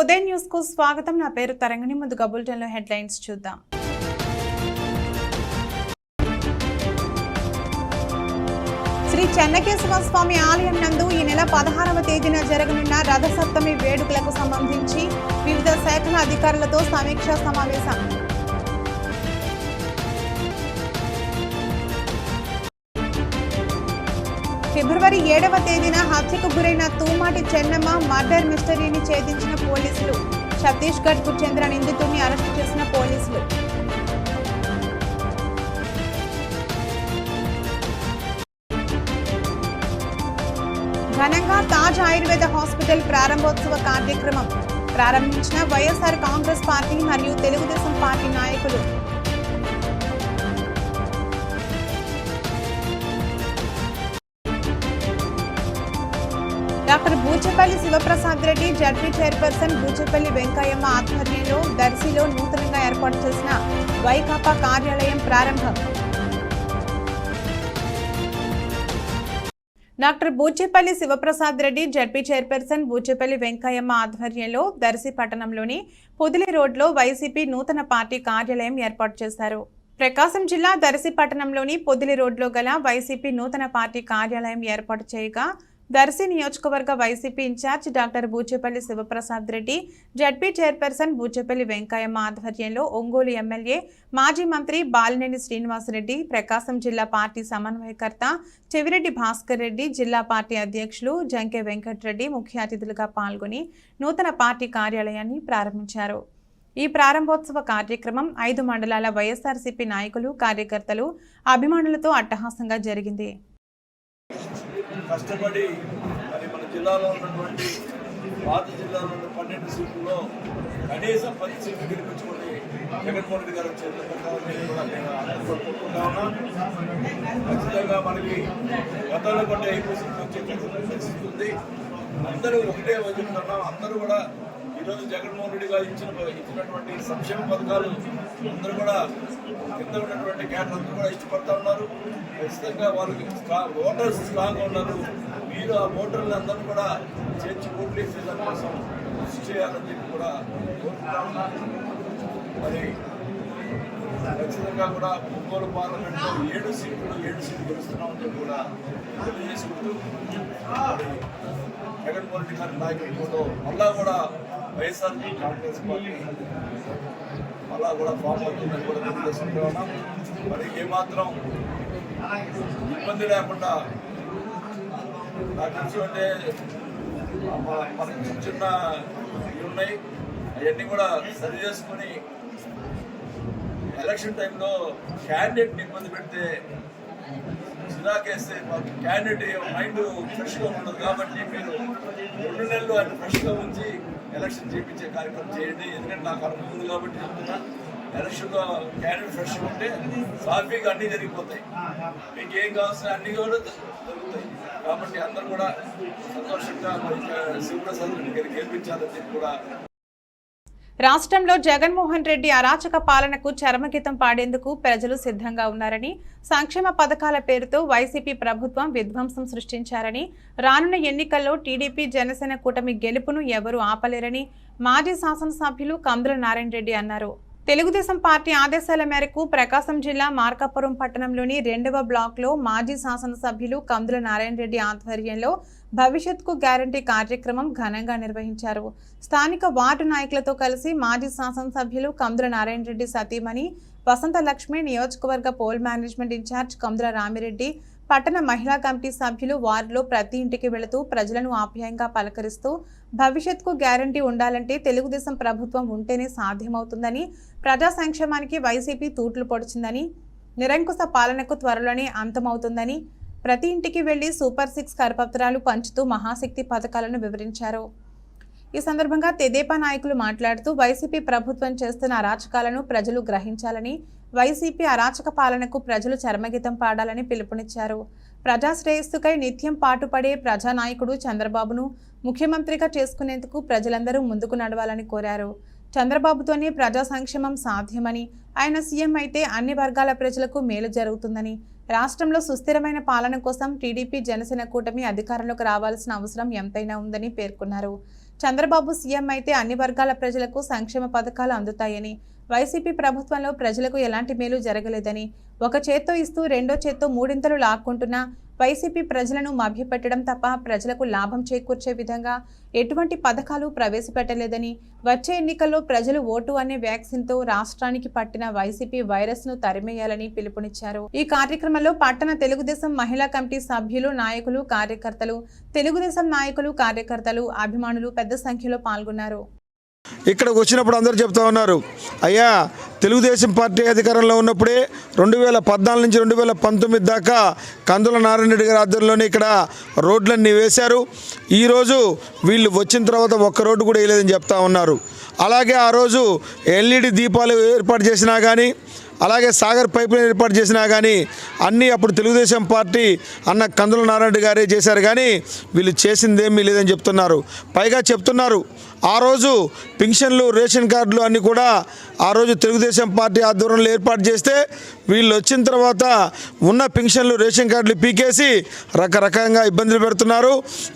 ఉదయం న్యూస్కు స్వాగతం. నా పేరు తరంగిణి. ముందుగా బులెటిన్లో హెడ్లైన్స్ చూద్దాం. శ్రీ చెన్నకేశవ స్వామి ఆలయం నందు ఈ నెల పదహారవ తేదీన జరగనున్న రథసప్తమి వేడుకలకు సంబంధించి వివిధ శాఖల అధికారులతో సమీక్షా సమావేశం. ఫిబ్రవరి ఏడవ తేదీన హత్యకు గురైన తూమాటి చెన్నమ్మ మర్డర్ మిస్టరీని ఛేదించిన పోలీసులు. ఛత్తీస్గఢ్కు చెందిన నిందితుడిని అరెస్టు చేసిన పోలీసులు. ఘనంగా తాజ్ ఆయుర్వేద హాస్పిటల్ ప్రారంభోత్సవ కార్యక్రమం. ప్రారంభించిన వైఎస్ఆర్ కాంగ్రెస్ పార్టీ మరియు తెలుగుదేశం పార్టీ నాయకులు doctor Buchapalli Sivaprasad Reddy ZP chairperson Buchapalli Venkayamma ఆధ్వర్యంలో దర్శిలో నూతనంగా ఏర్పాటు చేసిన వైకాపా కార్యాలయం ప్రారంభం. Doctor Buchepalli Sivaprasad Reddy ZP chairperson Buchepalli Venkayamma ఆధ్వర్యంలో దర్శి పట్టణంలోని పొదిలి రోడ్లో వైసీపీ నూతన పార్టీ కార్యాలయం ఏర్పాటు చేశారు. ప్రకాశం జిల్లా దర్శి పట్టణంలోని పొదిలి రోడ్లో గల వైసీపీ నూతన పార్టీ కార్యాలయం ఏర్పాటు చేయగా దర్శి నియోజకవర్గ YCP incharge doctor Buchepalli Sivaprasad Reddy ZP chairperson Buchepalli Venkayamma ఆధ్వర్యంలో ఒంగోలు ఎమ్మెల్యే మాజీ మంత్రి బాలినేని శ్రీనివాసరెడ్డి ప్రకాశం జిల్లా పార్టీ సమన్వయకర్త చెవిరెడ్డి భాస్కర్ రెడ్డి జిల్లా పార్టీ అధ్యక్షులు జంకే వెంకటరెడ్డి ముఖ్య అతిథులుగా పాల్గొని నూతన పార్టీ కార్యాలయాన్ని ప్రారంభించారు. ఈ ప్రారంభోత్సవ కార్యక్రమం ఐదు మండలాల వైఎస్ఆర్సీపీ నాయకులు కార్యకర్తలు అభిమానులతో అట్టహాసంగా జరిగింది. కష్టపడి మరి మన జిల్లాలో ఉన్నటువంటి పాత జిల్లాలో ఉన్న పన్నెండు సీట్లలో కనీసం పది సీట్లు గెలిపించుకొని జగన్మోహన్ రెడ్డి గారు చేతులు పెట్టాలని ఖచ్చితంగా మనకి గతంలో కంటే ఎక్కువ సీట్లు వచ్చే పరిస్థితి ఉంది. అందరూ ఒకటే వదులుతున్నాం అందరూ కూడా ఈరోజు జగన్మోహన్ రెడ్డి గారు ఇచ్చిన ఇచ్చినటువంటి సంక్షేమ పథకాలు అందరూ కూడా కింద ఉన్నటువంటి క్యాడర్ అందరూ కూడా ఇష్టపడతా ఉన్నారు. ఖచ్చితంగా వాళ్ళకి ఓటర్స్ స్ట్రాంగ్ ఉన్నారు. మీరు ఆ ఓటర్లు అందరూ కూడా చేర్చి ఓట్లు వేసే దానికోసం కృషి చేయాలని చెప్పి కూడా కోరుకుంటా మరి ఖచ్చితంగా కూడా ఒంగోలు పార్లమెంట్లో ఏడు సీట్లు ఏడు సీట్లు గెలుస్తున్నామని చెప్పి కూడా తెలియజేసుకుంటూ జగన్మోహన్ రెడ్డి గారి నాయకత్వంలో మళ్ళా కూడా వైఎస్ఆర్ కాంగ్రెస్ పార్టీ మళ్ళా కూడా ఫామ్ అవుతుందని కూడా తెలియజేసుకుంటూ ఉన్నాం. మరి ఏమాత్రం ఇబ్బంది లేకుండా నాకు తెలుసు మనకి చిన్న ఇవి ఉన్నాయి. అవన్నీ కూడా సరి చేసుకొని ఎలక్షన్ టైంలో క్యాండిడేట్ని ఇబ్బంది పెడితే చిరాకేస్తే మాకు క్యాండిడేట్ మైండ్ ఫ్రెష్గా ఉండదు కాబట్టి మీరు రెండు నెలలు ఆయన ఫ్రెష్గా ఉంచి ఎలక్షన్ చేయించే కార్యక్రమం చేయండి. ఎందుకంటే నాకు అనుభవం ఉంది కాబట్టి చెప్తున్నా. ఎలక్షన్లో క్యాండిడేట్ ఫ్రెష్గా ఉంటే సాఫీగా అన్నీ జరిగిపోతాయి. మీకు ఏం కావాల్సిన అన్నీ కూడా జరుగుతాయి. కాబట్టి అందరూ కూడా సంతోషంగా మరి శివప్రసాద్ రెడ్డి గెలిపించాలని చెప్పి కూడా రాష్ట్రంలో జగన్మోహన్ రెడ్డి అరాచక పాలనకు చరమగీతం పాడేందుకు ప్రజలు సిద్ధంగా ఉన్నారని సంక్షేమ పథకాల పేరుతో వైసీపీ ప్రభుత్వం విధ్వంసం సృష్టించారని రానున్న ఎన్నికల్లో టీడీపీ జనసేన కూటమి గెలుపును ఎవరూ ఆపలేరని మాజీ శాసనసభ్యులు కందుల నారాయణ రెడ్డి అన్నారు. తెలుగుదేశం పార్టీ ఆదేశాల మేరకు ప్రకాశం జిల్లా మార్కాపురం పట్టణంలోని రెండవ బ్లాక్లో మాజీ శాసనసభ్యులు కందుల నారాయణ రెడ్డి ఆధ్వర్యంలో భవిష్యత్కు గ్యారంటీ కార్యక్రమం ఘనంగా నిర్వహించారు. స్థానిక వార్డు నాయకులతో కలిసి మాజీ శాసనసభ్యులు కందుల నారాయణ రెడ్డి సతీమణి వసంత లక్ష్మి నియోజకవర్గ poll management incharge Kandula Ramireddy పట్టణ మహిళా కమిటీ సభ్యులు వార్డులో ప్రతి ఇంటికి వెళుతూ ప్రజలను ఆప్యాయంగా పలకరిస్తూ భవిష్యత్కు గ్యారంటీ ఉండాలంటే తెలుగుదేశం ప్రభుత్వం ఉంటేనే సాధ్యమవుతుందని ప్రజా సంక్షేమానికి వైసీపీ తూట్లు పొడిచిందని నిరంకుశ పాలనకు త్వరలోనే అంతమవుతుందని ప్రతి ఇంటికి వెళ్ళి సూపర్ సిక్స్ కరపత్రాలు పంచుతూ మహాశక్తి పథకాలను వివరించారు. ఈ సందర్భంగా తెదేపా నాయకులు మాట్లాడుతూ వైసీపీ ప్రభుత్వం చేస్తున్న అరాచకాలను ప్రజలు గ్రహించాలని వైసీపీ అరాచక పాలనకు ప్రజలు చర్మగీతం పాడాలని పిలుపునిచ్చారు. ప్రజాశ్రేయస్సుకై నిత్యం పాటుపడే ప్రజానాయకుడు చంద్రబాబును ముఖ్యమంత్రిగా చేసుకునేందుకు ప్రజలందరూ ముందుకు నడవాలని కోరారు. చంద్రబాబుతోనే ప్రజా సంక్షేమం సాధ్యమని ఆయన సీఎం అయితే అన్ని వర్గాల ప్రజలకు మేలు జరుగుతుందని రాష్ట్రంలో సుస్థిరమైన పాలన కోసం టీడీపీ జనసేన కూటమి అధికారంలోకి రావాల్సిన అవసరం ఎంతైనా ఉందని పేర్కొన్నారు. చంద్రబాబు సీఎం అయితే అన్ని వర్గాల ప్రజలకు సంక్షేమ పథకాలు అందుతాయని వైసీపీ ప్రభుత్వంలో ప్రజలకు ఎలాంటి మేలు జరగలేదని ఒక చేత్తో ఇస్తూ రెండో చేత్తో మూడింతలు లాక్కుంటున్న వైసీపీ ప్రజలను మభ్యపెట్టడం తప్ప ప్రజలకు లాభం చేకూర్చే విధంగా ఎటువంటి పథకాలు ప్రవేశపెట్టలేదని వచ్చే ఎన్నికల్లో ప్రజలు ఓటు అనే వ్యాక్సిన్తో రాష్ట్రానికి పట్టిన వైసీపీ వైరస్ను తరిమేయాలని పిలుపునిచ్చారు. ఈ కార్యక్రమంలో పట్టణ తెలుగుదేశం మహిళా కమిటీ సభ్యులు నాయకులు కార్యకర్తలు తెలుగుదేశం నాయకులు కార్యకర్తలు అభిమానులు పెద్ద సంఖ్యలో పాల్గొన్నారు. ఇక్కడికి వచ్చినప్పుడు అందరూ చెప్తా ఉన్నారు అయ్యా తెలుగుదేశం పార్టీ అధికారంలో ఉన్నప్పుడే రెండు వేల పద్నాలుగు నుంచి రెండు వేల పంతొమ్మిది దాకా కందుల నారాయణ రెడ్డి గారి ఆధ్వర్యంలోనే ఇక్కడ రోడ్లన్నీ వేశారు. ఈరోజు వీళ్ళు వచ్చిన తర్వాత ఒక్క రోడ్డు కూడా వేయలేదని చెప్తా ఉన్నారు. అలాగే ఆ రోజు ఎల్ఈడి దీపాలు ఏర్పాటు చేసినా కానీ అలాగే సాగర్ పైప్ లైన్ ఏర్పాటు చేసినా కానీ అన్నీ అప్పుడు తెలుగుదేశం పార్టీ అన్న కందుల నారాయణ గారే చేశారు కానీ వీళ్ళు చేసిందేమీ లేదని చెప్తున్నారు. పైగా చెప్తున్నారు ఆ రోజు పింఛన్లు రేషన్ కార్డులు అన్నీ కూడా ఆ రోజు తెలుగుదేశం పార్టీ ఆధ్వర్యంలో ఏర్పాటు చేస్తే వీళ్ళు వచ్చిన తర్వాత ఉన్న పెన్షన్లు రేషన్ కార్డులు పీకేసి రకరకంగా ఇబ్బందులు పెడుతున్నారు.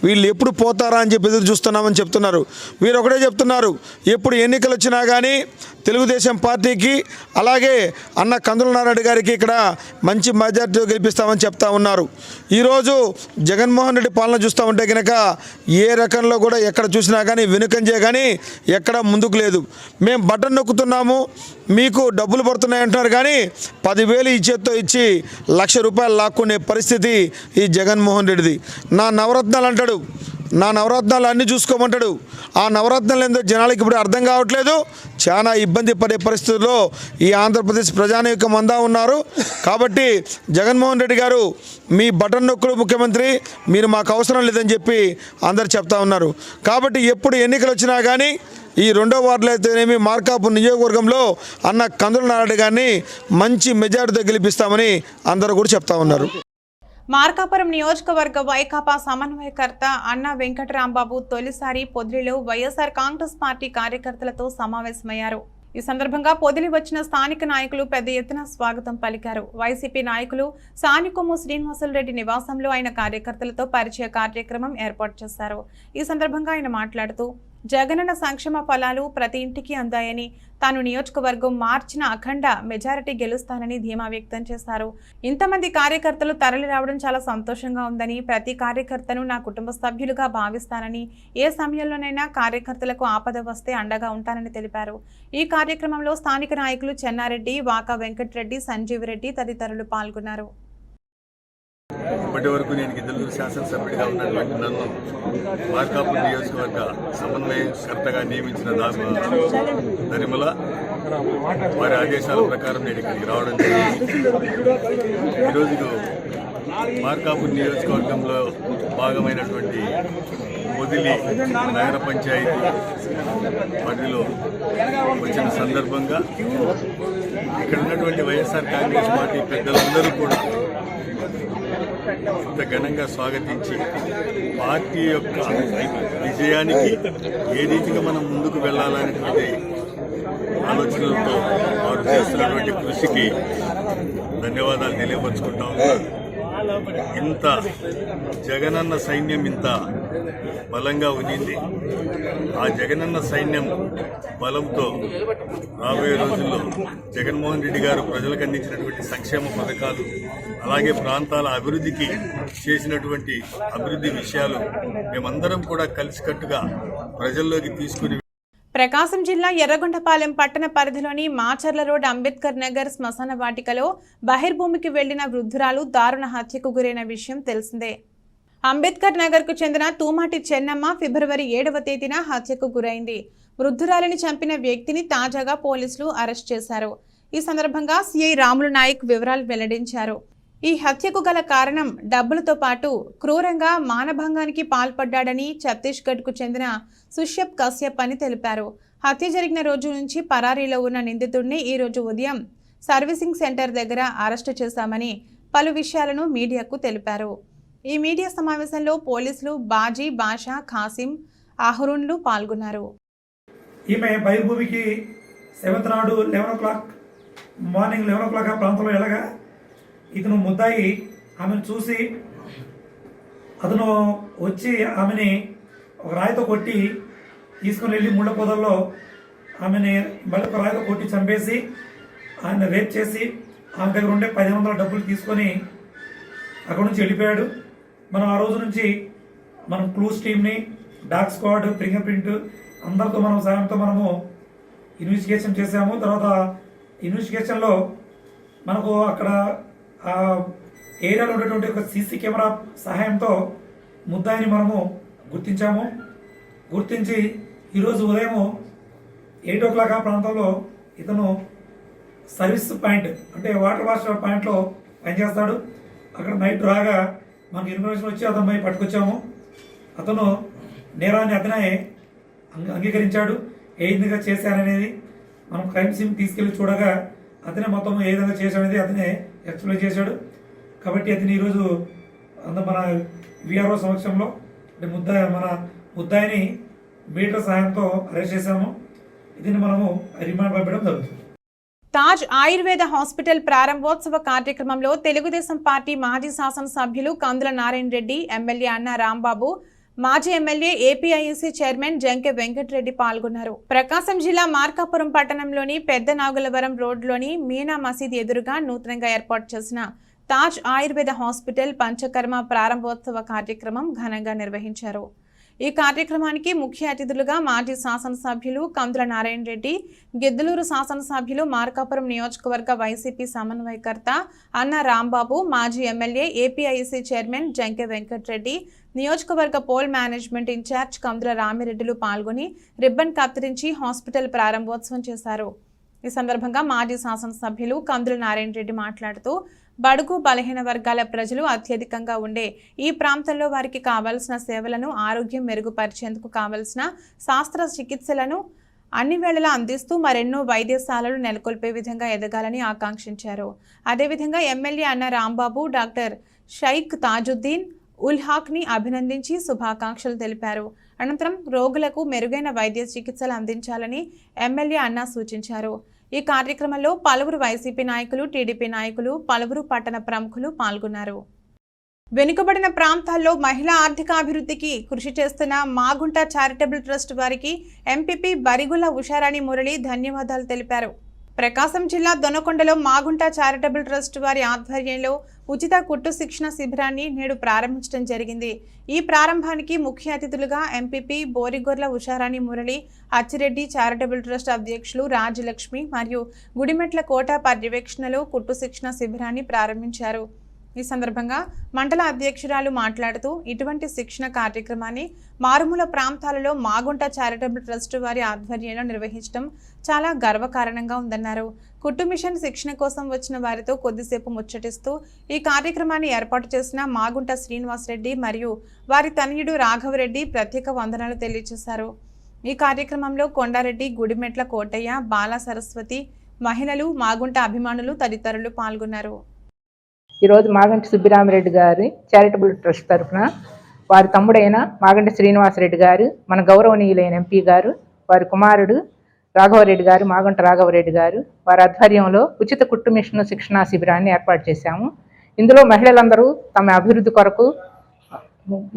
వీళ్ళు ఎప్పుడు పోతారా అని చెప్పి ఎదురు చూస్తున్నామని చెప్తున్నారు. వీరు ఒకటే చెప్తున్నారు ఎప్పుడు ఎన్నికలు వచ్చినా కానీ తెలుగుదేశం పార్టీకి అలాగే అన్న కందుల నారాయణ గారికి ఇక్కడ మంచి మెజార్టీతో గెలిపిస్తామని చెప్తా ఉన్నారు. ఈరోజు జగన్మోహన్ రెడ్డి పాలన చూస్తూ ఉంటే కనుక ఏ రకంలో కూడా ఎక్కడ చూసినా కానీ వెనుకంజే కానీ ఎక్కడ ముందుకు లేదు. మేము బటన్ నొక్కుతున్నాము మీకు డబ్బులు పడుతున్నాయి అంటున్నారు కానీ పదివేలు ఈ చేత్తో ఇచ్చి లక్ష రూపాయలు లాక్కునే పరిస్థితి ఈ జగన్మోహన్ రెడ్డిది. నా నవరత్నాలు అంటాడు. నా నవరత్నాలు అన్నీ చూసుకోమంటాడు. ఆ నవరత్నాలు ఏందో జనాలకి ఇప్పుడు అర్థం కావట్లేదు. చాలా ఇబ్బంది పడే పరిస్థితుల్లో ఈ ఆంధ్రప్రదేశ్ ప్రజానీకం అందా ఉన్నారు. కాబట్టి జగన్మోహన్ రెడ్డి గారు మీ బటన్ నొక్కులు ముఖ్యమంత్రి మీరు మాకు అవసరం లేదని చెప్పి అందరు చెప్తా ఉన్నారు. కాబట్టి ఎప్పుడు ఎన్నికలు వచ్చినా కానీ ఈ రెండో వార్డులో అయితేనేమి మార్కాపు నియోజకవర్గంలో అన్న కందుల నారాయణ గారిని మంచి మెజార్టీతో గెలిపిస్తామని అందరూ కూడా చెప్తా ఉన్నారు. మార్కాపురం నియోజకవర్గ వైకాపా సమన్వయకర్త అన్న వెంకటరాంబాబు తొలిసారి పొదిలిలో వైఎస్ఆర్ కాంగ్రెస్ పార్టీ కార్యకర్తలతో సమావేశమయ్యారు. ఈ సందర్భంగా పొదిలి వచ్చిన స్థానిక నాయకులు పెద్ద ఎత్తున స్వాగతం పలికారు. వైసీపీ నాయకులు సానికొమ్ము శ్రీనివాసులరెడ్డి నివాసంలో ఆయన కార్యకర్తలతో పరిచయ కార్యక్రమం ఏర్పాటు చేశారు. ఈ సందర్భంగా ఆయన మాట్లాడుతూ జగనన్న సంక్షేమ ఫలాలు ప్రతి ఇంటికి అందాయని తాను నియోజకవర్గం మార్చిన అఖండ మెజారిటీ గెలుస్తానని ధీమా వ్యక్తం చేశారు. ఇంతమంది కార్యకర్తలు తరలి రావడం చాలా సంతోషంగా ఉందని ప్రతి కార్యకర్తను నా కుటుంబ సభ్యులుగా భావిస్తానని ఏ సమయంలోనైనా కార్యకర్తలకు ఆపద వస్తే అండగా ఉంటానని తెలిపారు. ఈ కార్యక్రమంలో స్థానిక నాయకులు చెన్నారెడ్డి వాకా వెంకటరెడ్డి సంజీవ్ రెడ్డి తదితరులు పాల్గొన్నారు. ఇప్పటి వరకు నేను గిద్దలూరు శాసనసభ్యుడిగా ఉన్నటువంటి నన్ను మార్కాపూర్ నియోజకవర్గ సమన్వయకర్తగా నియమించిన దామ దరిమల వారి ఆదేశాల ప్రకారం నేను ఇక్కడికి రావడం జరిగింది. ఈరోజు మార్కాపూర్ నియోజకవర్గంలో భాగమైనటువంటి మొదిలి నగర పంచాయతీ పరిధిలో వచ్చిన సందర్భంగా ఇక్కడ ఉన్నటువంటి వైఎస్ఆర్ కాంగ్రెస్ పార్టీ పెద్దలందరూ కూడా ఇంత ఘనంగా స్వాగతించి పార్టీ యొక్క విజయానికి ఏ రీతిగా మనం ముందుకు వెళ్ళాలనేటువంటి ఆలోచనలతో వారు చేస్తున్నటువంటి కృషికి ధన్యవాదాలు తెలియపరుచుకుంటా ఇంత జగనన్న సైన్యం ఇంత బలంగా ఉన్నింది ఆ జగనన్న సైన్యం బలంతో రాబోయే రోజుల్లో జగన్మోహన్ రెడ్డి గారు ప్రజలకు అందించినటువంటి సంక్షేమ పథకాలు అలాగే ప్రాంతాల అభివృద్ధికి చేసినటువంటి అభివృద్ధి విషయాలు మేమందరం కూడా కలిసికట్టుగా ప్రజల్లోకి తీసుకుని ప్రకాశం జిల్లా ఎర్రగొండపాలెం పట్టణ పరిధిలోని మాచర్ల రోడ్ అంబేద్కర్ నగర్ శ్మశాన వాటికలో బహిర్భూమికి వెళ్ళిన వృద్ధురాలు దారుణ హత్యకు గురైన విషయం తెలిసిందే. అంబేద్కర్ నగర్కు చెందిన తూమాటి చెన్నమ్మ ఫిబ్రవరి ఏడవ తేదీన హత్యకు గురైంది. వృద్ధురాలిని చంపిన వ్యక్తిని తాజాగా పోలీసులు అరెస్ట్ చేశారు. ఈ సందర్భంగా సిఐ రాములు నాయక్ వివరాలు వెల్లడించారు. ఈ హత్యకు గల కారణం డబ్బులతో పాటు క్రూరంగా మానభంగానికి పాల్పడ్డాడని ఛత్తీస్గఢ్కు చెందిన సుష్యప్ కశ్యప్ అని తెలిపారు. హత్య జరిగిన రోజు నుంచి పరారీలో ఉన్న నిందితుడిని ఈరోజు ఉదయం సర్వీసింగ్ సెంటర్ దగ్గర అరెస్టు చేశామని పలు విషయాలను మీడియాకు తెలిపారు. ఈ మీడియా సమావేశంలో పోలీసులు బాజీ బాషా ఖాసిం అహరున్లు పాల్గొన్నారు. ఈమె బహిర్భూమికి సెవెంత్ నాడు eleven o'clock morning eleven o'clock ఆ ప్రాంతంలో వెళ్ళగా ఇతను ముద్దాయి ఆమెను చూసి అతను వచ్చి ఆమెని ఒక రాయితో కొట్టి తీసుకుని వెళ్ళి ముళ్ళ పొదల్లో ఆమెని ఒక రాయితో కొట్టి చంపేసి ఆయన రేప్ చేసి ఆమె దగ్గర ఉండే పదిహేను వందల డబ్బులు తీసుకొని అక్కడ నుంచి వెళ్ళిపోయాడు. మనం ఆ రోజు నుంచి మనం క్లూస్ టీమ్ని డాక్ స్క్వాడ్ ఫింగర్ ప్రింట్ అందరితో మనం సాయంతో మనము ఇన్వెస్టిగేషన్ చేసాము తర్వాత ఇన్వెస్టిగేషన్లో మనకు అక్కడ ఆ ఏరియాలో ఉండేటువంటి ఒక సీసీ కెమెరా సహాయంతో ముద్దాయిని మనము గుర్తించాము. గుర్తించి ఈరోజు ఉదయం ఎయిట్ ఓ క్లాక్ ఆ ప్రాంతంలో ఇతను సర్వీస్ పాయింట్ అంటే వాటర్ వాష్ పాయింట్లో పనిచేస్తాడు. అక్కడ నైట్ రాగా మనకు ఇన్ఫర్మేషన్ వచ్చి అతను పోయి పట్టుకొచ్చాము. అతను నేరాన్ని అతనే అంగ- అంగీకరించాడు. ఏ విధంగా చేశారనేది మనం క్రైమ్ సీన్ తీసుకెళ్ళి చూడగా అతనే మొత్తం ఏ విధంగా చేశాడనేది అతనే ఎక్స్ప్లెయిన్ చేశాడు. కాబట్టి అతను ఈరోజు అంత మన విఆర్ఓ సమక్షంలో అంటే ముద్ద మన ముద్దాయిని మీటర్ సహాయంతో అరెస్ట్ చేశాము. దీన్ని మనము రిమాండ్ పంపడం జరుగుతుంది. తాజ్ ఆయుర్వేద హాస్పిటల్ ప్రారంభోత్సవ కార్యక్రమంలో తెలుగుదేశం పార్టీ మాజీ శాసనసభ్యులు కందుల నారాయణ రెడ్డి ఎమ్మెల్యే అన్న రాంబాబు మాజీ MLA APISC chairman Junke Venkatareddy పాల్గొన్నారు. ప్రకాశం జిల్లా మార్కాపురం పట్టణంలోని పెద్ద నాగులవరం రోడ్లోని మీనా మసీద్ ఎదురుగా నూతనంగా ఏర్పాటు చేసిన తాజ్ ఆయుర్వేద హాస్పిటల్ పంచకర్మ ప్రారంభోత్సవ కార్యక్రమం ఘనంగా నిర్వహించారు. ఈ కార్యక్రమానికి ముఖ్య అతిథులుగా మాజీ శాసనసభ్యులు కందుల నారాయణ రెడ్డి గిద్దలూరు శాసనసభ్యులు మార్కాపురం నియోజకవర్గ వైసీపీ సమన్వయకర్త అన్న రాంబాబు మాజీ MLA APIC chairman Junke Venkatareddy నియోజకవర్గ పోల్ మేనేజ్మెంట్ ఇన్ఛార్జ్ కందుల రామిరెడ్డిలు పాల్గొని రిబ్బన్ కత్తిరించి హాస్పిటల్ ప్రారంభోత్సవం చేశారు. ఈ సందర్భంగా మాజీ శాసనసభ్యులు కందుల నారాయణ రెడ్డి మాట్లాడుతూ బడుగు బలహీన వర్గాల ప్రజలు అత్యధికంగా ఉండే ఈ ప్రాంతంలో వారికి కావాల్సిన సేవలను ఆరోగ్యం మెరుగుపరిచేందుకు కావలసిన శాస్త్ర చికిత్సలను అన్ని వేళలా అందిస్తూ మరెన్నో వైద్యశాలలు నెలకొల్పే విధంగా ఎదగాలని ఆకాంక్షించారు. అదేవిధంగా ఎమ్మెల్యే అన్న రాంబాబు డాక్టర్ షైక్ తాజుద్దీన్ ఉల్హాక్ని అభినందించి శుభాకాంక్షలు తెలిపారు. అనంతరం రోగులకు మెరుగైన వైద్య చికిత్సలు అందించాలని ఎమ్మెల్యే అన్నా సూచించారు. ఈ కార్యక్రమంలో పలువురు వైసీపీ నాయకులు టీడీపీ నాయకులు పలువురు పట్టణ ప్రముఖులు పాల్గొన్నారు. వెనుకబడిన ప్రాంతాల్లో మహిళా ఆర్థికాభివృద్ధికి కృషి చేస్తున్న మాగుంట చారిటబుల్ ట్రస్ట్ వారికి ఎంపీపీ బరిగుల ఉషారాణి మురళి ధన్యవాదాలు తెలిపారు. ప్రకాశం జిల్లా దొనకొండలో మాగుంట చారిటబుల్ ట్రస్ట్ వారి ఆధ్వర్యంలో ఉచిత కుట్టు శిక్షణ శిబిరాన్ని నేడు ప్రారంభించడం జరిగింది. ఈ ప్రారంభానికి ముఖ్య అతిథులుగా MPP Borigorla Usharani Murali Achireddy charitable trust అధ్యక్షులు రాజలక్ష్మి మరియు గుడిమెట్ల కోట పర్యవేక్షణలో కుట్టు శిక్షణ శిబిరాన్ని ప్రారంభించారు. ఈ సందర్భంగా మండల అధ్యక్షురాలు మాట్లాడుతూ ఇటువంటి శిక్షణ కార్యక్రమాన్ని మారుమూల ప్రాంతాలలో మాగుంట చారిటబుల్ ట్రస్ట్ వారి ఆధ్వర్యంలో నిర్వహించడం చాలా గర్వకారణంగా ఉందన్నారు. కుట్టు మిషన్ శిక్షణ కోసం వచ్చిన వారితో కొద్దిసేపు ముచ్చటిస్తూ ఈ కార్యక్రమాన్ని ఏర్పాటు చేసిన మాగుంట శ్రీనివాసరెడ్డి మరియు వారి తనయుడు రాఘవరెడ్డి ప్రత్యేక వందనాలు తెలియజేశారు. ఈ కార్యక్రమంలో కొండారెడ్డి గుడిమెట్ల కోటయ్య బాల సరస్వతి మహిళలు మాగుంట అభిమానులు తదితరులు పాల్గొన్నారు. ఈరోజు మాగంటి సుబ్బిరామిరెడ్డి గారి చారిటబుల్ ట్రస్ట్ తరఫున వారి తమ్ముడైన మాగంటి శ్రీనివాసరెడ్డి గారు మన గౌరవనీయులైన ఎంపీ గారు వారి కుమారుడు రాఘవరెడ్డి గారు మాగంట రాఘవరెడ్డి గారు వారి ఆధ్వర్యంలో ఉచిత కుట్టు మిషన్ శిక్షణా శిబిరాన్ని ఏర్పాటు చేశాము. ఇందులో మహిళలందరూ తమ అభివృద్ధి కొరకు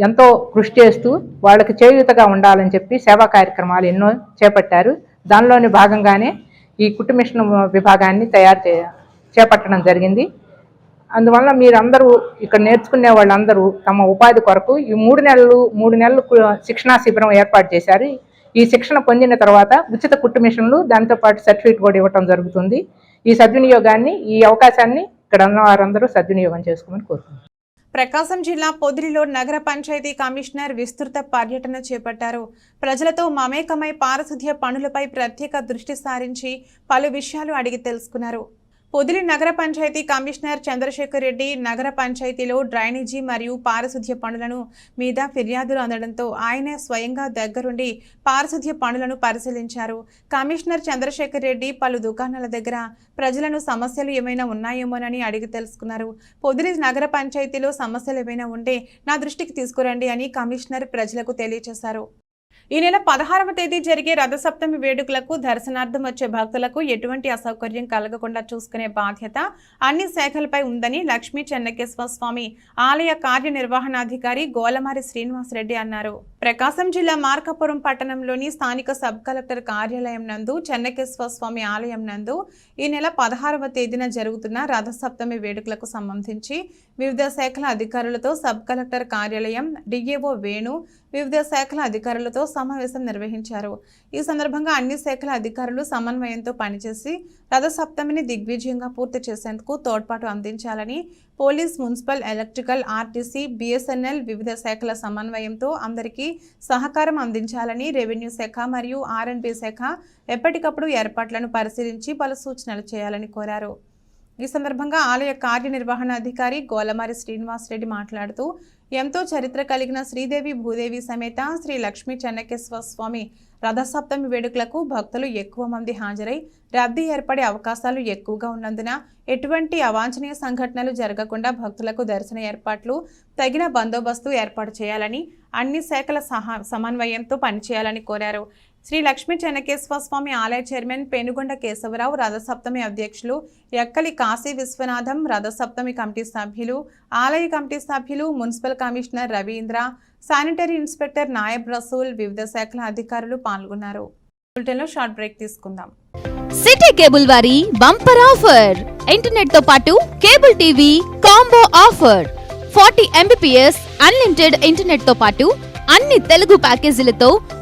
ఎంతో కృషి చేస్తూ వాళ్ళకి చేయూతగా ఉండాలని చెప్పి సేవా కార్యక్రమాలు ఎన్నో చేపట్టారు. దానిలోని భాగంగానే ఈ కుట్టు మిషన్ విభాగాన్ని తయారు చే చేపట్టడం జరిగింది. అందువల్ల మీరందరూ ఇక్కడ నేర్చుకునే వాళ్ళందరూ తమ ఉపాధి కొరకు ఈ మూడు నెలలు మూడు నెలలు శిక్షణా శిబిరం ఏర్పాటు చేశారు. ఈ శిక్షణ పొందిన తర్వాత ఉచిత కుట్టు మిషన్లు దాంతో పాటు సర్టిఫికేట్ కూడా ఇవ్వటం జరుగుతుంది. ఈ సద్వినియోగాన్ని ఈ అవకాశాన్ని ఇక్కడ ఉన్న వారందరూ సద్వినియోగం చేసుకోమని కోరుకుంటున్నాను ప్రకాశం జిల్లా పొదిలిలో నగర పంచాయతీ కమిషనర్ విస్తృత పర్యటన చేపట్టారు. ప్రజలతో మమేకమై పారిశుధ్య పనులపై ప్రత్యేక దృష్టి సారించి పలు విషయాలు అడిగి తెలుసుకున్నారు. పొదిలి నగర పంచాయతీ కమిషనర్ చంద్రశేఖర్ రెడ్డి నగర పంచాయతీలో డ్రైనేజీ మరియు పారిశుధ్య పనులను మీద ఫిర్యాదులు అందడంతో ఆయన స్వయంగా దగ్గరుండి పారిశుధ్య పనులను పరిశీలించారు. కమిషనర్ చంద్రశేఖర్ రెడ్డి పలు దుకాణాల దగ్గర ప్రజలను సమస్యలు ఏమైనా ఉన్నాయేమోనని అడిగి తెలుసుకున్నారు. పొదిలి నగర పంచాయతీలో సమస్యలు ఏమైనా ఉంటే నా దృష్టికి తీసుకురండి అని కమిషనర్ ప్రజలకు తెలియజేశారు. ఈ నెల పదహారవ తేదీ జరిగే రథసప్తమి వేడుకలకు దర్శనార్థం వచ్చే భక్తులకు ఎటువంటి అసౌకర్యం కలగకుండా చూసుకునే బాధ్యత అన్ని శాఖలపై ఉందని లక్ష్మీ చెన్నకేశ్వర స్వామి ఆలయ కార్యనిర్వహణాధికారి గోలమారి శ్రీనివాసరెడ్డి అన్నారు. ప్రకాశం జిల్లా మార్కాపురం పట్టణంలోని స్థానిక సబ్ కలెక్టర్ కార్యాలయం నందు చెన్నకేశ్వర స్వామి ఆలయం నందు ఈ నెల పదహారవ తేదీన జరుగుతున్న రథసప్తమి వేడుకలకు సంబంధించి వివిధ శాఖల అధికారులతో సబ్ కలెక్టర్ కార్యాలయం డిఏఓ వేణు వివిధ శాఖల అధికారులతో సమావేశం నిర్వహించారు. ఈ సందర్భంగా అన్ని శాఖల అధికారులు సమన్వయంతో పనిచేసి రథసప్తమిని దిగ్విజయంగా పూర్తి చేసేందుకు తోడ్పాటు అందించాలని police municipal electrical RTC BSNL వివిధ శాఖల సమన్వయంతో అందరికీ సహకారం అందించాలని రెవెన్యూ శాఖ మరియు ఆర్ఎండ్బి శాఖ ఎప్పటికప్పుడు ఏర్పాట్లను పరిశీలించి పలు సూచనలు చేయాలని కోరారు. ఈ సందర్భంగా ఆలయ కార్యనిర్వహణాధికారి గోలమారి శ్రీనివాసరెడ్డి మాట్లాడుతూ ఎంతో చరిత్ర కలిగిన శ్రీదేవి భూదేవి సమేత శ్రీ లక్ష్మీ చెన్నకేశ్వర స్వామి రథసప్తమి వేడుకలకు భక్తులు ఎక్కువ మంది హాజరై రద్దీ ఏర్పడే అవకాశాలు ఎక్కువగా ఉన్నందున ఎటువంటి అవాంఛనీయ సంఘటనలు జరగకుండా భక్తులకు దర్శన ఏర్పాట్లు తగిన బందోబస్తు ఏర్పాటు చేయాలని అన్ని శాఖల సహా సమన్వయంతో పనిచేయాలని కోరారు. శ్రీ లక్ష్మీ చెన్నకేశ్వర స్వామి ఆలయ చైర్మన్ పెనుగొండ కేశవరావు రథసప్తమి అధ్యక్షులు ఎక్కలి కాశీ విశ్వనాథం రథసప్తమి కమిటీ సభ్యులు ఆలయ కమిటీ సభ్యులు municipal commissioner Ravindra sanitary inspector Nayab Rasool వివిధ శాఖల అధికారులు పాల్గొన్నారు. బులెటిన్లో షార్ట్ బ్రేక్ తీసుకుందాం. సిటీ కేబుల్ వారి బంపర్ ఆఫర్. ఇంటర్నెట్తో పాటు cable TV combo offer. Forty Mbps unlimited ఇంటర్నెట్తో పాటు అన్ని తెలుగు ప్యాకేజీలతో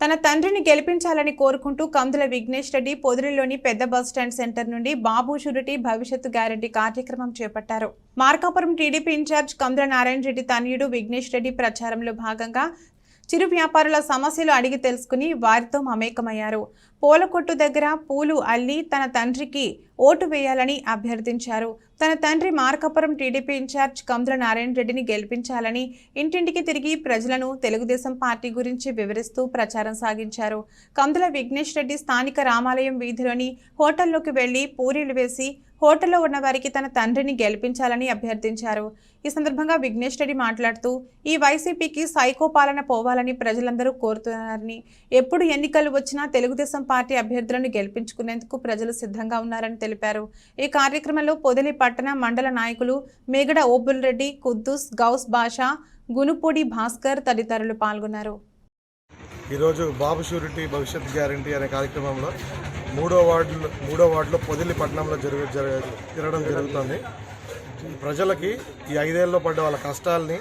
తన తండ్రిని గెలిపించాలని కోరుకుంటూ కందుల విఘ్నేష్ రెడ్డి పొదిరిలోని పెద్ద బస్ స్టాండ్ సెంటర్ నుండి బాబు షురిటీ భవిష్యత్తు గ్యారంటీ కార్యక్రమం చేపట్టారు. మార్కాపురం టీడీపీ ఇన్ఛార్జ్ కందుల నారాయణ రెడ్డి తనయుడు విఘ్నేష్ రెడ్డి ప్రచారంలో భాగంగా చిరు వ్యాపారుల సమస్యలు అడిగి తెలుసుకుని వారితో మమేకమయ్యారు. పూల కొట్టు దగ్గర పూలు అల్లి తన తండ్రికి ఓటు వేయాలని అభ్యర్థించారు. తన తండ్రి మార్కాపురం టీడీపీ ఇన్ఛార్జ్ కందుల నారాయణ రెడ్డిని గెలిపించాలని ఇంటింటికి తిరిగి ప్రజలను తెలుగుదేశం పార్టీ గురించి వివరిస్తూ ప్రచారం సాగించారు. కందుల విఘ్నేష్ రెడ్డి స్థానిక రామాలయం వీధిలోని హోటల్లోకి వెళ్ళి పూరీలు వేసి హోటల్లో ఉన్న వారికి తన తండ్రిని గెలిపించాలని అభ్యర్థించారు. ఈ సందర్భంగా విఘ్నేష్ రెడ్డి మాట్లాడుతూ ఈ వైసీపీకి సైకో పాలన పోవాలని ప్రజలందరూ కోరుతున్నారని ఎప్పుడు ఎన్నికలు వచ్చినా తెలుగుదేశం పార్టీ అభ్యర్థులను గెలిపించుకునేందుకు ప్రజలు సిద్ధంగా ఉన్నారని తెలిపారు. ఈ కార్యక్రమంలో పొదిలి పట్టణ మండల నాయకులు మేగడ ఓబుల్ రెడ్డి కుద్దూస్ గౌస్ బాషా గునుపూడి భాస్కర్ తదితరులు పాల్గొన్నారు. ఈరోజు బాబు షూరిటీ భవిష్యత్ గ్యారంటీ అనే కార్యక్రమంలో మూడో వార్డులో మూడో వార్డులో పొదిలి పట్టణంలో జరుగు తిరగడం జరుగుతుంది. ప్రజలకి ఈ ఐదేళ్ళలో పడ్డ వాళ్ళ కష్టాలని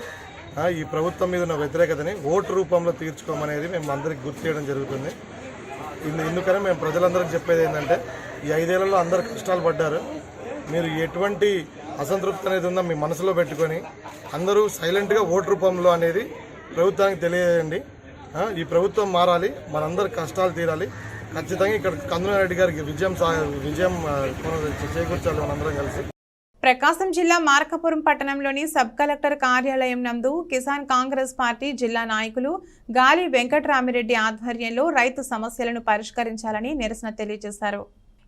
ఈ ప్రభుత్వం మీద ఉన్న వ్యతిరేకతని ఓటు రూపంలో తీర్చుకోమనేది మేము అందరికి గుర్తు చేయడం జరుగుతుంది. ఎందుకనే మేము ప్రజలందరికీ చెప్పేది ఏంటంటే ఈ ఐదేళ్ళలో అందరు కష్టాలు పడ్డారు. మీరు ఎటువంటి అసంతృప్తి అనేది ఉందో మీ మనసులో పెట్టుకొని అందరూ సైలెంట్గా ఓటు రూపంలో అనేది ప్రభుత్వానికి తెలియజేయండి. ఈ ప్రభుత్వం మారాలి మనందరి కష్టాలు తీరాలి. ఖచ్చితంగా ఇక్కడ కందులరెడ్డి గారికి విజయం విజయం చేకూర్చాలి మనందరం కలిసి. ప్రకాశం జిల్లా మార్కపురం పట్టణంలోని సబ్ కలెక్టర్ కార్యాలయం నందు కిసాన్ కాంగ్రెస్ పార్టీ జిల్లా నాయకులు గాలి వెంకటరామిరెడ్డి ఆధ్వర్యంలో రైతు సమస్యలను పరిష్కరించాలని నిరసన తెలియజేశారు.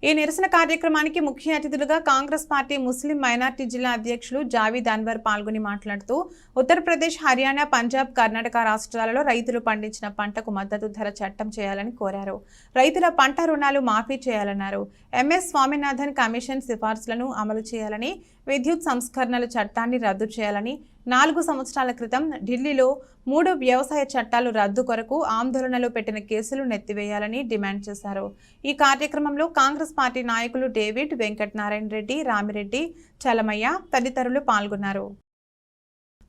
ఈ నిరసన కార్యక్రమానికి ముఖ్య అతిథులుగా కాంగ్రెస్ పార్టీ ముస్లిం మైనార్టీ జిల్లా అధ్యక్షులు జావీద్ అన్వర్ పాల్గొని మాట్లాడుతూ ఉత్తరప్రదేశ్ హర్యానా పంజాబ్ కర్ణాటక రాష్ట్రాలలో రైతులు పండించిన పంటకు మద్దతు ధర చట్టం చేయాలని కోరారు. రైతుల పంట రుణాలు మాఫీ చేయాలన్నారు. ఎంఎస్ స్వామినాథన్ కమిషన్ సిఫార్సులను అమలు చేయాలని విద్యుత్ సంస్కరణల చట్టాన్ని రద్దు చేయాలని నాలుగు సంవత్సరాల క్రితం ఢిల్లీలో మూడు వ్యవసాయ చట్టాలు రద్దు కొరకు ఆందోళనలో పెట్టిన కేసులు నెత్తివేయాలని డిమాండ్ చేశారు. ఈ కార్యక్రమంలో కాంగ్రెస్ పార్టీ నాయకులు డేవిడ్ వెంకట నారాయణ రెడ్డి రామిరెడ్డి చలమయ్య తదితరులు పాల్గొన్నారు.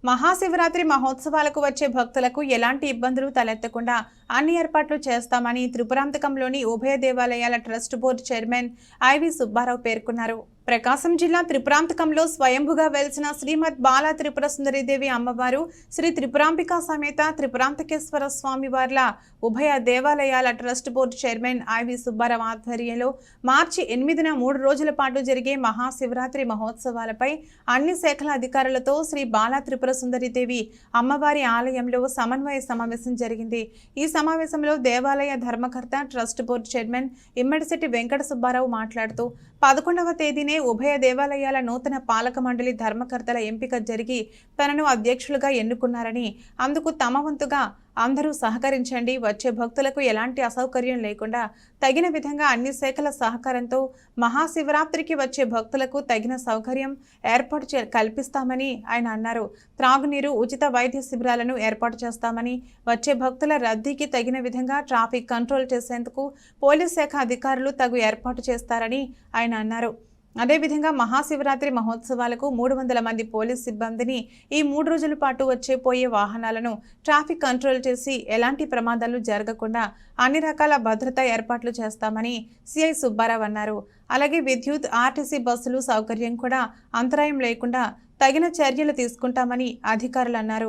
మహాశివరాత్రి మహోత్సవాలకు వచ్చే భక్తులకు ఎలాంటి ఇబ్బందులు తలెత్తకుండా అన్ని ఏర్పాట్లు చేస్తామని త్రిపురాంతకంలోని ఉభయ దేవాలయాల trust board chairman IV Subbarao పేర్కొన్నారు. ప్రకాశం జిల్లా త్రిపురాంతకంలో స్వయంభుగా వెలిసిన శ్రీమద్ బాల త్రిపుర సుందరీదేవి అమ్మవారు శ్రీ త్రిపురాంబిక సమేత త్రిపురాంతకేశ్వర స్వామి వార్ల ఉభయ దేవాలయాల trust board chairman IV Subbarao ఆధ్వర్యంలో మార్చి ఎనిమిదిన మూడు రోజుల పాటు జరిగే మహాశివరాత్రి మహోత్సవాలపై అన్ని శాఖల అధికారులతో శ్రీ బాల త్రిపుర సుందరీదేవి అమ్మవారి ఆలయంలో సమన్వయ సమావేశం జరిగింది. ఈ సమావేశంలో దేవాలయ ధర్మకర్త trust board chairman Immadisetti Venkata Subbarao మాట్లాడుతూ పదకొండవ తేదీనే ఉభయ దేవాలయాల నూతన పాలక మండలి ధర్మకర్తల ఎంపిక జరిగి తనను అధ్యక్షులుగా ఎన్నుకున్నారని అందుకు తమ వంతుగా అందరూ సహకరించండి. వచ్చే భక్తులకు ఎలాంటి అసౌకర్యం లేకుండా తగిన విధంగా అన్ని శాఖల సహకారంతో మహాశివరాత్రికి వచ్చే భక్తులకు తగిన సౌకర్యం ఏర్పాటు చే కల్పిస్తామని ఆయన అన్నారు. త్రాగునీరు ఉచిత వైద్య శిబిరాలను ఏర్పాటు చేస్తామని వచ్చే భక్తుల రద్దీకి తగిన విధంగా ట్రాఫిక్ కంట్రోల్ చేసేందుకు పోలీస్ శాఖ అధికారులు తగు ఏర్పాటు చేస్తారని ఆయన అన్నారు. అదేవిధంగా మహాశివరాత్రి మహోత్సవాలకు మూడు వందల మంది పోలీస్ సిబ్బందిని ఈ మూడు రోజుల పాటు వచ్చే పోయే వాహనాలను ట్రాఫిక్ కంట్రోల్ చేసి ఎలాంటి ప్రమాదాలు జరగకుండా అన్ని రకాల భద్రతా ఏర్పాట్లు చేస్తామని సిఐ సుబ్బారావు అన్నారు. అలాగే విద్యుత్ ఆర్టీసీ బస్సులు సౌకర్యం కూడా అంతరాయం లేకుండా తగిన చర్యలు తీసుకుంటామని అధికారులు అన్నారు.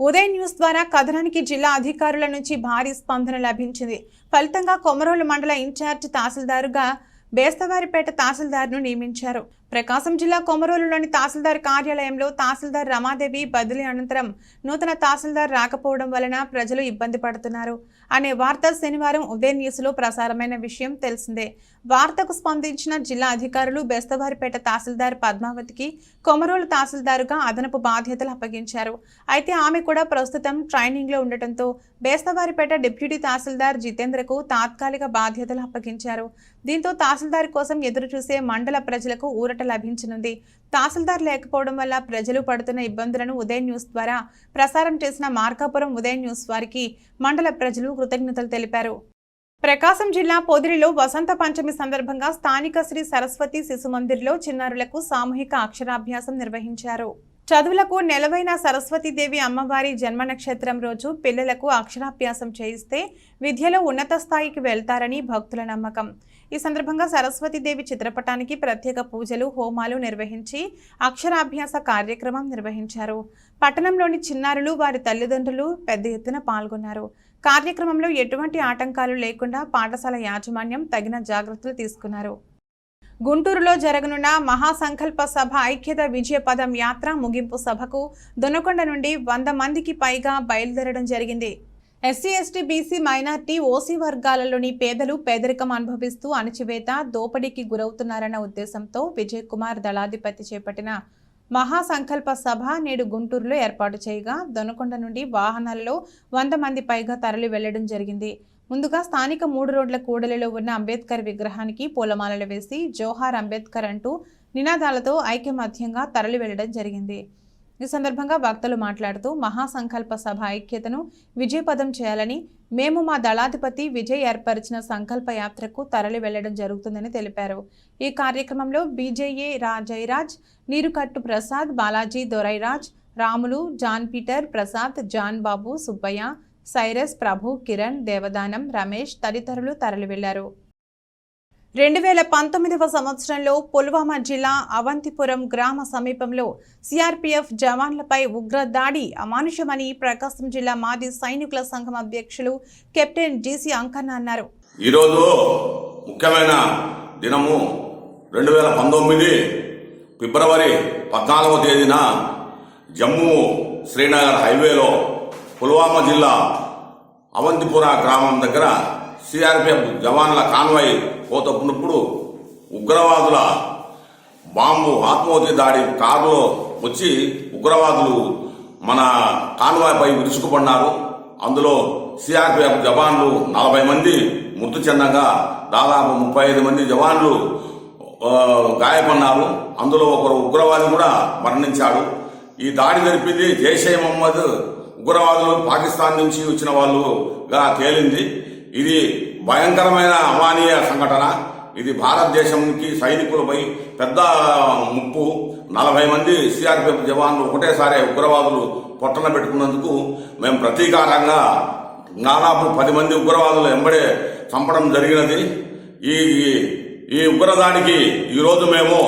ఉదయ్ న్యూస్ ద్వారా కథనానికి జిల్లా అధికారుల నుంచి భారీ స్పందన లభించింది. ఫలితంగా కొమరోలు మండల ఇన్ఛార్జ్ తహసీల్దారుగా బేస్తవారిపేట తహసీల్దార్ను నియమించారు. ప్రకాశం జిల్లా కొమరోలులోని తహసీల్దార్ కార్యాలయంలో తహసీల్దార్ రమాదేవి బదిలీ అనంతరం నూతన తహసీల్దార్ రాకపోవడం వలన ప్రజలు ఇబ్బంది పడుతున్నారు. అనే వార్త శనివారం ఉదయ న్యూస్లో ప్రసారమైన విషయం తెలిసిందే. వార్తకు స్పందించిన జిల్లా అధికారులు బెస్తవారిపేట తహసీల్దార్ పద్మావతికి కొమరోలు తహసీల్దారుగా అదనపు బాధ్యతలు అప్పగించారు. అయితే ఆమె కూడా ప్రస్తుతం ట్రైనింగ్లో ఉండటంతో బేస్తవారిపేట డిప్యూటీ తహసీల్దార్ జితేంద్రకు తాత్కాలిక బాధ్యతలు అప్పగించారు. దీంతో తహసీల్దార్ కోసం ఎదురుచూసే మండల ప్రజలకు ఊరట లభించనుంది. తహసీల్దార్ లేకపోవడం వల్ల ప్రజలు పడుతున్న ఇబ్బందులను ఉదయం న్యూస్ ద్వారా ప్రసారం చేసిన మార్కాపురం ఉదయం న్యూస్ వారికి మండల ప్రజలు కృతజ్ఞతలు తెలిపారు. ప్రకాశం జిల్లా పొదిరిలో వసంత పంచమి సందర్భంగా స్థానిక శ్రీ సరస్వతి శిశు మందిర్లో చిన్నారులకు సామూహిక అక్షరాభ్యాసం నిర్వహించారు. చదువులకు నెలవైన సరస్వతీదేవి అమ్మవారి జన్మ నక్షత్రం రోజు పిల్లలకు అక్షరాభ్యాసం చేయిస్తే విద్యలో ఉన్నత స్థాయికి వెళ్తారని భక్తుల నమ్మకం. ఈ సందర్భంగా సరస్వతీదేవి చిత్రపటానికి ప్రత్యేక పూజలు హోమాలు నిర్వహించి అక్షరాభ్యాస కార్యక్రమం నిర్వహించారు. పట్టణంలోని చిన్నారులు వారి తల్లిదండ్రులు పెద్ద ఎత్తున పాల్గొన్నారు. కార్యక్రమంలో ఎటువంటి ఆటంకాలు లేకుండా పాఠశాల యాజమాన్యం తగిన జాగ్రత్తలు తీసుకున్నారు. గుంటూరులో జరగనున్న మహాసంకల్ప సభ ఐక్యత విజయ పదం యాత్ర ముగింపు సభకు దొనకొండ నుండి వంద మందికి పైగా బయలుదేరడం జరిగింది. SC ST BC minority OC వర్గాలలోని పేదలు పేదరికం అనుభవిస్తూ అణచివేత దోపిడీకి గురవుతున్నారన్న ఉద్దేశంతో విజయ్ కుమార్ దళాధిపతి చేపట్టిన మహాసంకల్ప సభ నేడు గుంటూరులో ఏర్పాటు చేయగా దొనకొండ నుండి వాహనాల్లో వంద మంది పైగా తరలి వెళ్ళడం జరిగింది. ముందుగా స్థానిక మూడు రోడ్ల కూడలిలో ఉన్న అంబేద్కర్ విగ్రహానికి పూలమాలలు వేసి జోహార్ అంబేద్కర్ అంటూ నినాదాలతో ఐక్యమత్యంగా తరలి వెళ్ళడం జరిగింది. ఈ సందర్భంగా వక్తలు మాట్లాడుతూ మహాసంకల్ప సభ ఐక్యతను విజయపదం చేయాలని మేము మా దళాధిపతి విజయ్ ఏర్పరిచిన సంకల్ప యాత్రకు తరలి వెళ్ళడం జరుగుతుందని తెలిపారు. ఈ కార్యక్రమంలో BJA Rajayaraj Neerukattu Prasad Balaji Dorairaj Ramulu John Peter Prasad John Babu Subbaiah Cyrus Prabhu Kiran Devadanam Ramesh తదితరులు తరలి వెళ్ళారు రెండు వేల పంతొమ్మిదవ సంవత్సరంలో పుల్వామా జిల్లా అవంతిపురం గ్రామ సమీపంలో సిఆర్పీఎఫ్ జవాన్లపై ఉగ్ర దాడి అమానుషమని ప్రకాశం జిల్లా మాజీ సైనికుల సంఘం అధ్యక్షులు కెప్టెన్ జీసీ అంకన్న అన్నారు. ఈరోజు ముఖ్యమైన దినము రెండు వేల పంతొమ్మిది ఫిబ్రవరి పద్నాలుగవ తేదీన జమ్మూ శ్రీనగర్ హైవేలో పుల్వామా జిల్లా అవంతిపుర గ్రామం దగ్గర సిఆర్పిఎఫ్ జవాన్ల కాన్వాయ్ పోతున్నప్పుడు ఉగ్రవాదుల బాంబు ఆత్మహత్య దాడి కారులో వచ్చి ఉగ్రవాదులు మన కాన్వాయ్పై విరుచుకుపడినారు అందులో సిఆర్పిఎఫ్ జవాన్లు నలభై మంది మృతి చెందగా దాదాపు ముప్పై ఐదు మంది జవాన్లు గాయపడినారు అందులో ఒకరు ఉగ్రవాది కూడా మరణించాడు. ఈ దాడి జరిపింది జైషే మహమ్మద్ ఉగ్రవాదులు పాకిస్తాన్ నుంచి వచ్చిన వాళ్ళుగా తేలింది. ఇది భయంకరమైన అమానీయ సంఘటన. ఇది భారతదేశంకి సైనికులపై పెద్ద ముప్పు. నలభై మంది సిఆర్పిఎఫ్ జవాన్లు ఒకటేసారి ఉగ్రవాదులు పొట్టన పెట్టుకున్నందుకు మేము ప్రతీకారంగా దాదాపు పది మంది ఉగ్రవాదులు ఎంబడే చంపడం జరిగినది. ఈ ఈ ఉగ్రదానికి ఈరోజు మేము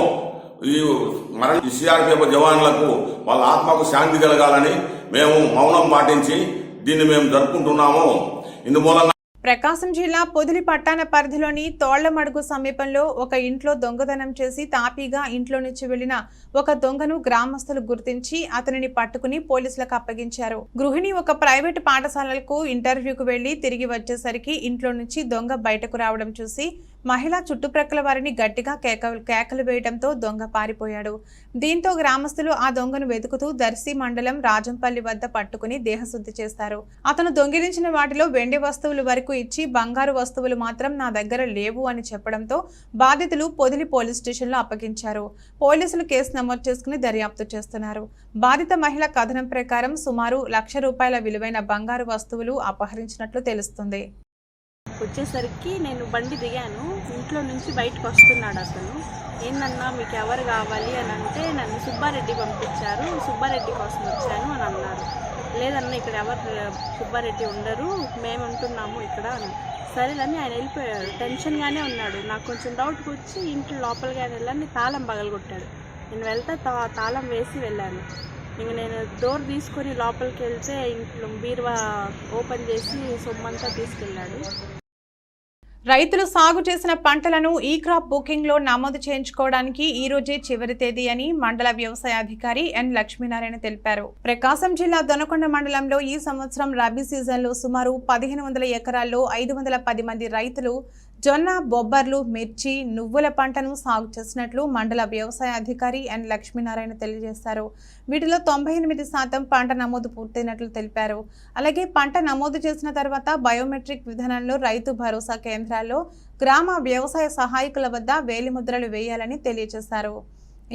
ఈ మరణ సిఆర్పిఎఫ్ జవాన్లకు వాళ్ళ ఆత్మకు శాంతి కలగాలని మేము మౌనం పాటించి దీన్ని మేము జరుపుకుంటున్నాము. ఇందుమూలంగా ప్రకాశం జిల్లా పొదిలి పట్టణ పరిధిలోని తోళ్ళమడుగు సమీపంలో ఒక ఇంట్లో దొంగతనం చేసి తాపీగా ఇంట్లో నుంచి వెళ్ళిన ఒక దొంగను గ్రామస్తులు గుర్తించి అతనిని పట్టుకుని పోలీసులకు అప్పగించారు. గృహిణి ఒక ప్రైవేటు పాఠశాలలకు ఇంటర్వ్యూకు వెళ్ళి తిరిగి వచ్చేసరికి ఇంట్లో నుంచి దొంగ బయటకు రావడం చూసి మహిళ చుట్టుప్రక్కల వారిని గట్టిగా కేకలు కేకలు వేయడంతో దొంగ పారిపోయాడు. దీంతో గ్రామస్తులు ఆ దొంగను వెతుకుతూ దర్శి మండలం రాజంపల్లి వద్ద పట్టుకుని దేహశుద్ధి చేస్తారు. అతను దొంగిలించిన వాటిలో వెండి వస్తువులు వరకు ఇచ్చి బంగారు వస్తువులు మాత్రం నా దగ్గర లేవు అని చెప్పడంతో బాధితులు పొదిలి పోలీస్ స్టేషన్లో అప్పగించారు. పోలీసులు కేసు నమోదు చేసుకుని దర్యాప్తు చేస్తున్నారు. బాధిత మహిళ కథనం ప్రకారం సుమారు లక్ష రూపాయల విలువైన బంగారు వస్తువులు అపహరించినట్లు తెలుస్తుంది. వచ్చేసరికి నేను బండి దిగాను. ఇంట్లో నుంచి బయటకు వస్తున్నాడు అతను. ఏందన్నా మీకు ఎవరు కావాలి? అని అంటే నన్ను సుబ్బారెడ్డి పంపించారు. సుబ్బారెడ్డి కోసం వచ్చాను అని అన్నారు. లేదన్నా ఇక్కడ ఎవరు సుబ్బారెడ్డి ఉండరు. మేము ఉంటున్నాము ఇక్కడ అని. సరేలని ఆయన వెళ్ళిపోయాడు. టెన్షన్గానే ఉన్నాడు. నాకు కొంచెం డౌట్కి వచ్చి ఇంట్లో లోపలికి ఆయన వెళ్ళని తాళం పగలగొట్టాడు. నేను వెళ్తే తా తాళం వేసి వెళ్ళాను. ఇంక నేను డోర్ తీసుకొని లోపలికి వెళ్తే ఇంట్లో బీరువా ఓపెన్ చేసి సొమ్మంతా తీసుకెళ్ళాడు. రైతులు సాగు చేసిన పంటలను ఈ క్రాప్ బుకింగ్లో నమోదు చేయించుకోవడానికి ఈ రోజే చివరి తేదీ అని మండల వ్యవసాయ అధికారి ఎన్ లక్ష్మీనారాయణ తెలిపారు. ప్రకాశం జిల్లా దొనకొండ మండలంలో ఈ సంవత్సరం రబీ సీజన్లో సుమారు పదిహేను వందల ఎకరాల్లో ఐదు వందల పది మంది రైతులు జొన్న బొబ్బర్లు మిర్చి నువ్వుల పంటను సాగు చేసినట్లు మండల వ్యవసాయ అధికారి ఎన్ లక్ష్మీనారాయణ తెలియజేశారు. వీటిలో తొంభై ఎనిమిది శాతం పంట నమోదు పూర్తయినట్లు తెలిపారు. అలాగే పంట నమోదు చేసిన తర్వాత బయోమెట్రిక్ విధానంలో రైతు భరోసా కేంద్రాల్లో గ్రామ వ్యవసాయ సహాయకుల వద్ద వేలిముద్రలు వేయాలని తెలియజేశారు.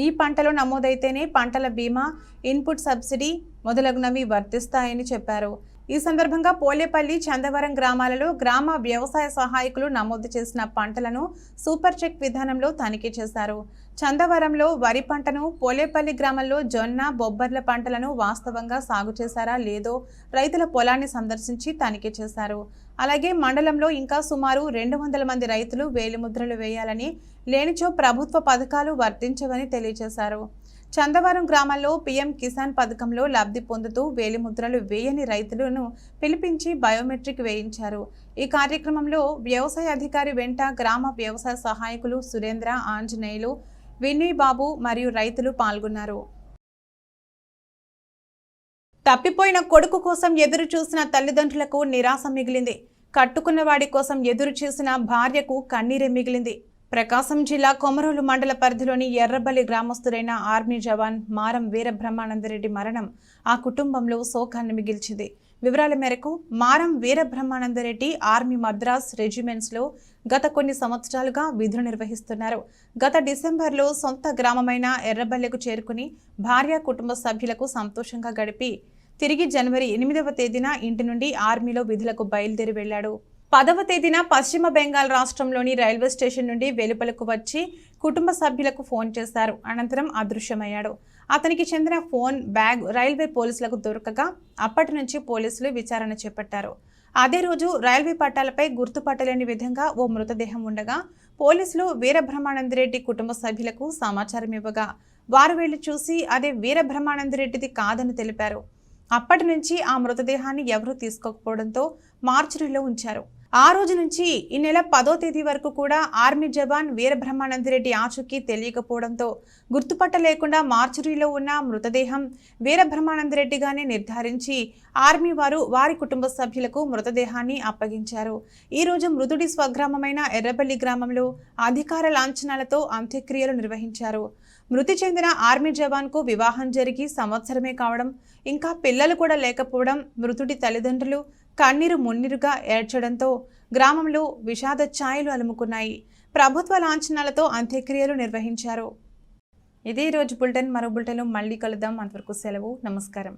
ఈ పంటలు నమోదైతేనే పంటల బీమా ఇన్పుట్ సబ్సిడీ మొదలగునవి వర్తిస్తాయని చెప్పారు. ఈ సందర్భంగా పోలేపల్లి చందవరం గ్రామాలలో గ్రామ వ్యవసాయ సహాయకులు నమోదు చేసిన పంటలను సూపర్ చెక్ విధానంలో తనిఖీ చేశారు. చందవరంలో వరి పంటను పోలేపల్లి గ్రామంలో జొన్న బొబ్బర్ల పంటలను వాస్తవంగా సాగు చేశారా లేదో రైతుల పొలాన్ని సందర్శించి తనిఖీ చేశారు. అలాగే మండలంలో ఇంకా సుమారు రెండు వందల మంది రైతులు వేలిముద్రలు వేయాలని లేనిచో ప్రభుత్వ పథకాలు వర్తించవని తెలియజేశారు. చందవరం గ్రామంలో పీఎం కిసాన్ పథకంలో లబ్ధి పొందుతూ వేలిముద్రలు వేయని రైతులను పిలిపించి బయోమెట్రిక్ వేయించారు. ఈ కార్యక్రమంలో వ్యవసాయ అధికారి వెంట గ్రామ వ్యవసాయ సహాయకులు సురేంద్ర ఆంజనేయులు వినయ్ బాబు మరియు రైతులు పాల్గొన్నారు. తప్పిపోయిన కొడుకు కోసం ఎదురు చూసిన తల్లిదండ్రులకు నిరాశ మిగిలింది. కట్టుకున్న వాడి కోసం ఎదురు చూసిన భార్యకు కన్నీరే మిగిలింది. ప్రకాశం జిల్లా కొమరోలు మండల పరిధిలోని ఎర్రబల్లి గ్రామస్తుడైన ఆర్మీ జవాన్ మారం వీరబ్రహ్మానందరెడ్డి మరణం ఆ కుటుంబంలో శోకాన్ని మిగిల్చింది. వివరాల మేరకు మారం వీరబ్రహ్మానందరెడ్డి ఆర్మీ మద్రాస్ రెజిమెంట్స్లో గత కొన్ని సంవత్సరాలుగా విధులు నిర్వహిస్తున్నారు. గత డిసెంబర్లో సొంత గ్రామమైన ఎర్రబల్లెకు చేరుకుని భార్య కుటుంబ సభ్యులకు సంతోషంగా గడిపి తిరిగి జనవరి ఎనిమిదవ తేదీన ఇంటి నుండి ఆర్మీలో విధులకు బయలుదేరి వెళ్ళాడు పదవ తేదీన పశ్చిమ బెంగాల్ రాష్ట్రంలోని రైల్వే స్టేషన్ నుండి వెలుపలకు వచ్చి కుటుంబ సభ్యులకు ఫోన్ చేశారు. అనంతరం అదృశ్యమయ్యాడు. అతనికి చెందిన ఫోన్ బ్యాగ్ రైల్వే పోలీసులకు దొరకగా అప్పటి నుంచి పోలీసులు విచారణ చేపట్టారు. అదే రోజు రైల్వే పట్టాలపై గుర్తుపట్టలేని విధంగా ఓ మృతదేహం ఉండగా పోలీసులు వీరబ్రహ్మానందరెడ్డి కుటుంబ సభ్యులకు సమాచారం ఇవ్వగా వారు వెళ్ళి చూసి అదే వీరబ్రహ్మానందరెడ్డిది కాదని తెలిపారు. అప్పటి నుంచి ఆ మృతదేహాన్ని ఎవరూ తీసుకోకపోవడంతో మార్చురీలో ఉంచారు. ఆ రోజు నుంచి ఈ నెల పదో తేదీ వరకు కూడా ఆర్మీ జవాన్ వీరబ్రహ్మానందరెడ్డి ఆచూకీ తెలియకపోవడంతో గుర్తుపట్టలేకుండా మార్చురీలో ఉన్న మృతదేహం వీరబ్రహ్మానందరెడ్డిగానే నిర్ధారించి ఆర్మీ వారు వారి కుటుంబ సభ్యులకు మృతదేహాన్ని అప్పగించారు. ఈరోజు మృతుడి స్వగ్రామమైన ఎర్రబల్లి గ్రామంలో అధికార లాంఛనాలతో అంత్యక్రియలు నిర్వహించారు. మృతి చెందిన ఆర్మీ జవాన్కు వివాహం జరిగి సంవత్సరమే కావడం ఇంకా పిల్లలు కూడా లేకపోవడం మృతుడి తల్లిదండ్రులు కన్నీరు మున్నీరుగా ఏడ్చడంతో గ్రామంలో విషాద ఛాయలు అలుముకున్నాయి. ప్రభుత్వ లాంఛనాలతో అంత్యక్రియలు నిర్వహించారు. ఇదే రోజు బులెటిన్. మరో బులెటిన్ మళ్ళీ కలుద్దాం. అంతవరకు సెలవు. నమస్కారం.